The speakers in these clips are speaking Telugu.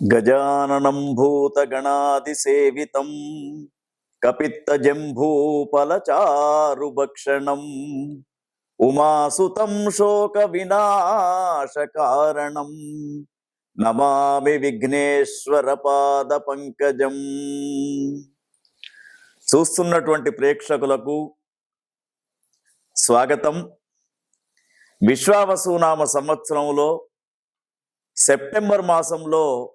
గజాననం భూతగణాదిసేవితం కపిత్తజంభూపలచారుభక్షణం ఉమాసుతం శోక వినాశకారణం నమామి విఘ్నేశ్వర పాద పంకజం చూస్తున్నటువంటి ప్రేక్షకులకు స్వాగతం. విశ్వావసునామ సంవత్సరంలో సెప్టెంబర్ మాసంలో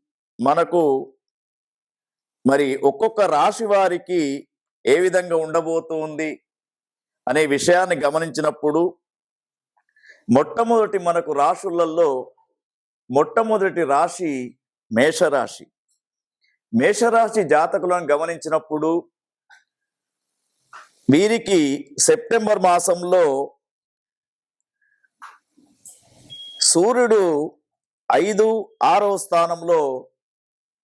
మనకు మరి ఒక్కొక్క రాశి వారికి ఏ విధంగా ఉండబోతుంది అనే విషయాన్ని గమనించినప్పుడు మొట్టమొదటి మనకు రాశులలో మొట్టమొదటి రాశి మేషరాశి. మేషరాశి జాతకులను గమనించినప్పుడు వీరికి సెప్టెంబర్ మాసంలో సూర్యుడు ఐదు ఆరో స్థానంలో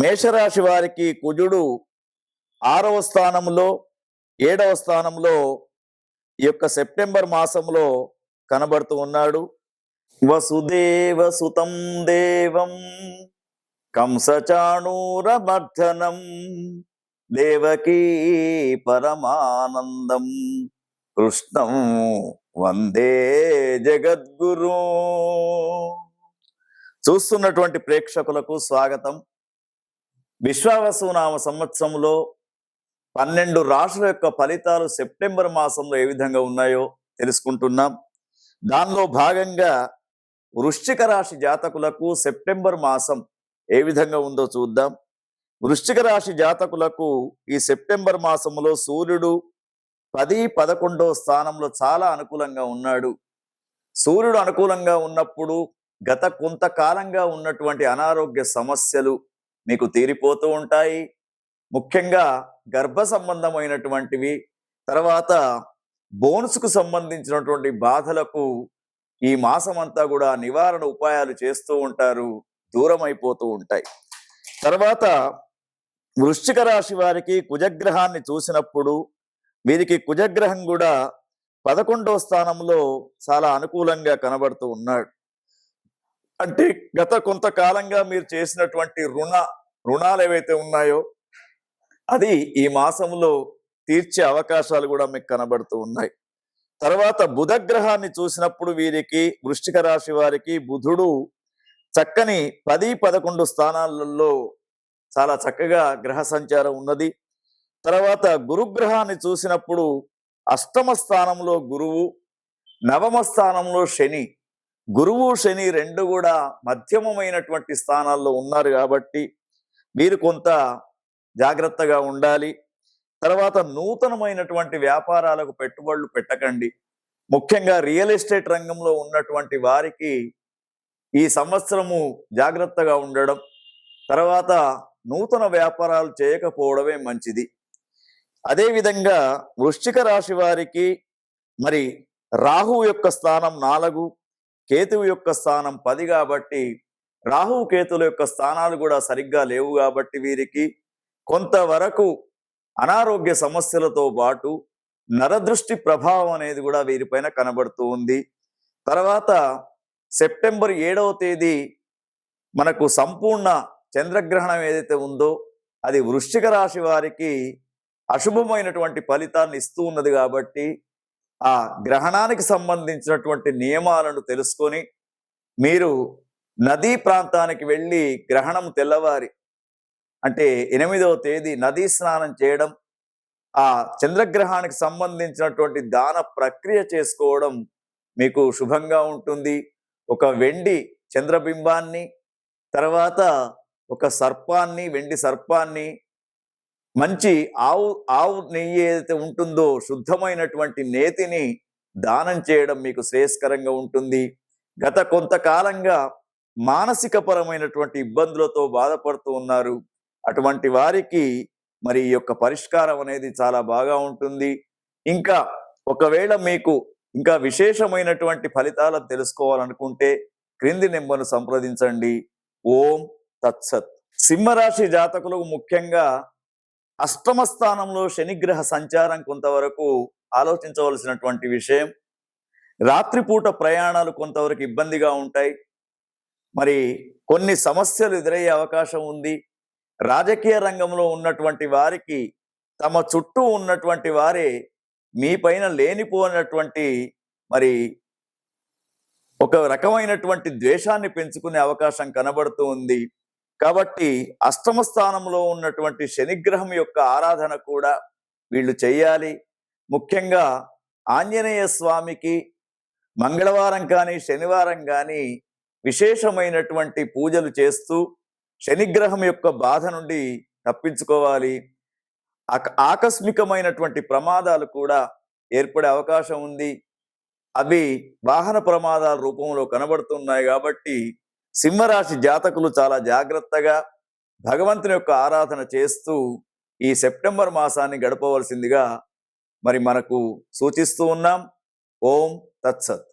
మేషరాశి వారికి కుజుడు ఆరవ స్థానంలో ఏడవ స్థానంలో ఈ యొక్క సెప్టెంబర్ మాసంలో కనబడుతూ ఉన్నాడు. వసుదేవ సుతం దేవం కంసచాణూరమర్ధనం దేవకీ పరమానందం కృష్ణం వందే జగద్గురు. చూస్తున్నటువంటి ప్రేక్షకులకు స్వాగతం. విశ్వావసునామ సంవత్సరంలో పన్నెండు రాష్ట్రాల యొక్క ఫలితాలు సెప్టెంబర్ మాసంలో ఏ విధంగా ఉన్నాయో తెలుసుకుంటున్నాం. దానిలో భాగంగా వృశ్చిక రాశి జాతకులకు సెప్టెంబర్ మాసం ఏ విధంగా ఉందో చూద్దాం. వృశ్చిక రాశి జాతకులకు ఈ సెప్టెంబర్ మాసంలో సూర్యుడు పది పదకొండో స్థానంలో చాలా అనుకూలంగా ఉన్నాడు. సూర్యుడు అనుకూలంగా ఉన్నప్పుడు గత కొంతకాలంగా ఉన్నటువంటి అనారోగ్య సమస్యలు మీకు తీరిపోతూ ఉంటాయి. ముఖ్యంగా గర్భ సంబంధమైనటువంటివి తర్వాత బోన్స్కు సంబంధించినటువంటి బాధలకు ఈ మాసం అంతా కూడా నివారణ ఉపాయాలు చేస్తూ ఉంటారు దూరం అయిపోతూ ఉంటాయి. తర్వాత వృశ్చిక రాశి వారికి కుజగ్రహాన్ని చూసినప్పుడు వీరికి కుజగ్రహం కూడా పదకొండవ స్థానంలో చాలా అనుకూలంగా కనబడుతూ ఉన్నాడు. అంటే గత కొంతకాలంగా మీరు చేసినటువంటి రుణ రుణాలు ఏవైతే ఉన్నాయో అది ఈ మాసంలో తీర్చే అవకాశాలు కూడా మీకు కనబడుతూ ఉన్నాయి. తర్వాత బుధ గ్రహాన్ని చూసినప్పుడు వీరికి వృష్టిక రాశి వారికి బుధుడు చక్కని పది పదకొండు స్థానాలలో చాలా చక్కగా గ్రహ సంచారం ఉన్నది. తర్వాత గురుగ్రహాన్ని చూసినప్పుడు అష్టమ స్థానంలో గురువు నవమ స్థానంలో శని. గురువు శని రెండు కూడా మధ్యమమైనటువంటి స్థానాల్లో ఉన్నారు కాబట్టి మీరు కొంత జాగ్రత్తగా ఉండాలి. తర్వాత నూతనమైనటువంటి వ్యాపారాలకు పెట్టుబడులు పెట్టకండి. ముఖ్యంగా రియల్ ఎస్టేట్ రంగంలో ఉన్నటువంటి వారికి ఈ సంవత్సరము జాగ్రత్తగా ఉండడం తర్వాత నూతన వ్యాపారాలు చేయకపోవడమే మంచిది. అదేవిధంగా వృశ్చిక రాశి వారికి మరి రాహు యొక్క స్థానం నాలుగు కేతువు యొక్క స్థానం పది కాబట్టి రాహువు కేతుల యొక్క స్థానాలు కూడా సరిగ్గా లేవు కాబట్టి వీరికి కొంతవరకు అనారోగ్య సమస్యలతో పాటు నరదృష్టి ప్రభావం అనేది కూడా వీరిపైన కనబడుతూ ఉంది. తర్వాత సెప్టెంబర్ ఏడవ తేదీ మనకు సంపూర్ణ చంద్రగ్రహణం ఏదైతే ఉందో అది వృశ్చిక రాశి వారికి అశుభమైనటువంటి ఫలితాన్ని ఇస్తూ ఉన్నది కాబట్టి ఆ గ్రహణానికి సంబంధించినటువంటి నియమాలను తెలుసుకొని మీరు నదీ ప్రాంతానికి వెళ్ళి గ్రహణం తెల్లవారి అంటే ఎనిమిదవ తేదీ నదీ స్నానం చేయడం ఆ చంద్రగ్రహానికి సంబంధించినటువంటి దాన ప్రక్రియ చేసుకోవడం మీకు శుభంగా ఉంటుంది. ఒక వెండి చంద్రబింబాన్ని తర్వాత ఒక సర్పాన్ని వెండి సర్పాన్ని మంచి ఆవు ఆవు నెయ్యి ఏదైతే ఉంటుందో శుద్ధమైనటువంటి నేతిని దానం చేయడం మీకు శ్రేయస్కరంగా ఉంటుంది. గత కొంతకాలంగా మానసిక పరమైనటువంటి ఇబ్బందులతో బాధపడుతూ ఉన్నారు. అటువంటి వారికి మరి ఈ యొక్క పరిష్కారం అనేది చాలా బాగా ఉంటుంది. ఇంకా ఒకవేళ మీకు ఇంకా విశేషమైనటువంటి ఫలితాలను తెలుసుకోవాలనుకుంటే క్రింది నెంబర్ను సంప్రదించండి. ఓం తత్సత్. సింహరాశి జాతకులకు ముఖ్యంగా అష్టమ స్థానంలో శనిగ్రహ సంచారం కొంతవరకు ఆలోచించవలసినటువంటి విషయం రాత్రిపూట ప్రయాణాలు కొంతవరకు ఇబ్బందిగా ఉంటాయి. మరి కొన్ని సమస్యలు ఎదురయ్యే అవకాశం ఉంది. రాజకీయ రంగంలో ఉన్నటువంటి వారికి తమ చుట్టూ ఉన్నటువంటి వారే మీ పైన లేనిపోయినటువంటి మరి ఒక రకమైనటువంటి ద్వేషాన్ని పెంచుకునే అవకాశం కనబడుతూ ఉంది. కాబట్టి అష్టమ స్థానంలో ఉన్నటువంటి శనిగ్రహం యొక్క ఆరాధన కూడా వీళ్ళు చేయాలి ముఖ్యంగా ఆంజనేయ స్వామికి మంగళవారం కానీ శనివారం కానీ విశేషమైనటువంటి పూజలు చేస్తూ శనిగ్రహం యొక్క బాధ నుండి తప్పించుకోవాలి. ఆకస్మికమైనటువంటి ప్రమాదాలు కూడా ఏర్పడే అవకాశం ఉంది. అవి వాహన ప్రమాదాల రూపంలో కనబడుతున్నాయి కాబట్టి సింహరాశి జాతకులు చాలా జాగ్రత్తగా భగవంతుని యొక్క ఆరాధన చేస్తూ ఈ సెప్టెంబర్ మాసాన్ని గడపవలసిందిగా మరి మనకు సూచిస్తూ ఉన్నాం. ఓం తత్సత్.